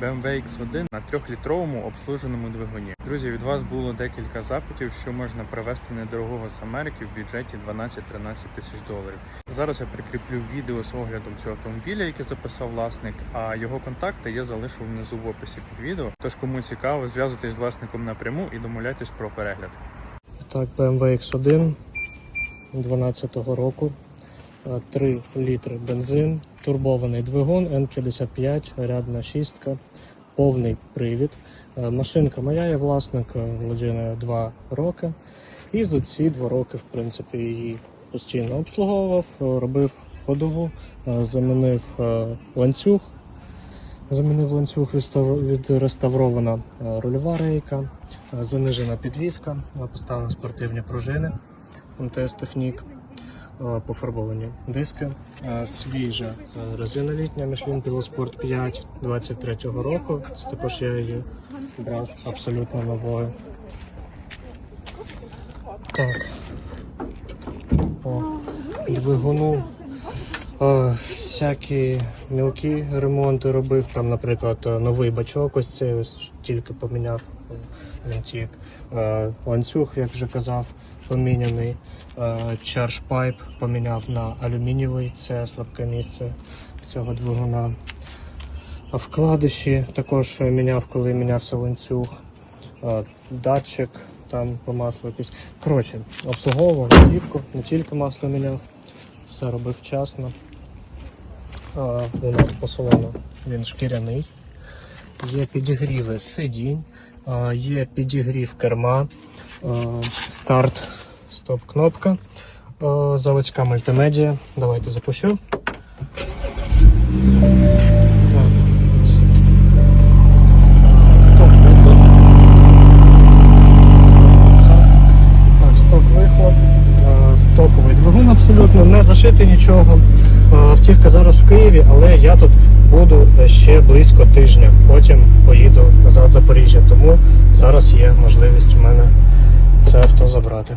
BMW X1 на 3-літровому обслуженому двигуні. Друзі, від вас було декілька запитів, що можна привезти недорогого з Америки в бюджеті 12-13 тисяч доларів. Зараз я прикріплю відео з оглядом цього автомобіля, який записав власник. А його контакти я залишу внизу в описі під відео. Тож кому цікаво, зв'язуйтесь з власником напряму і домовляйтесь про перегляд. Так, BMW X1 12-го року. Е, 3 літри бензин, турбований двигун N55, рядна шістка, повний привід. Е, Машинка моя, я власник, е, 2 роки. І за ці 2 роки, в принципі, її постійно обслуговував, е, робив ходову, замінив ланцюг. Замінив ланцюг, відреставрована рульова рейка, занижена підвіска, е, поставив спортивні пружини МТС Технік, пофарбовані диски, е, свіжа е, резина літня Michelin Pilosport 5 23-го року. Це також я її брав абсолютно новою. Так. По двигуну е, всякі мілкі ремонти робив. Там, наприклад, е, новий бачок, ось цей ось тільки поміняв е, він тік. Е, Ланцюг, як вже казав, поміняний. Е, Чарж пайп поміняв на алюмінієвий, це слабке місце цього двигуна. Вкладиші також міняв, коли мінявся ланцюг. Датчик там по маслу якийсь. Коротше, обслуговував автівку, не тільки масло міняв, все робив вчасно. У нас по салону він шкіряний. Є підігріви сидінь, є підігрів керма, старт, стоп-кнопка, заводська мультимедіа. Давайте запущу. Стоковий двигун абсолютно не зашити нічого. Е, Автівка зараз в Києві, але я тут буду ще близько тижня. Потім поїду назад в Запоріжжя. Тому зараз є можливість у мене це авто забрати.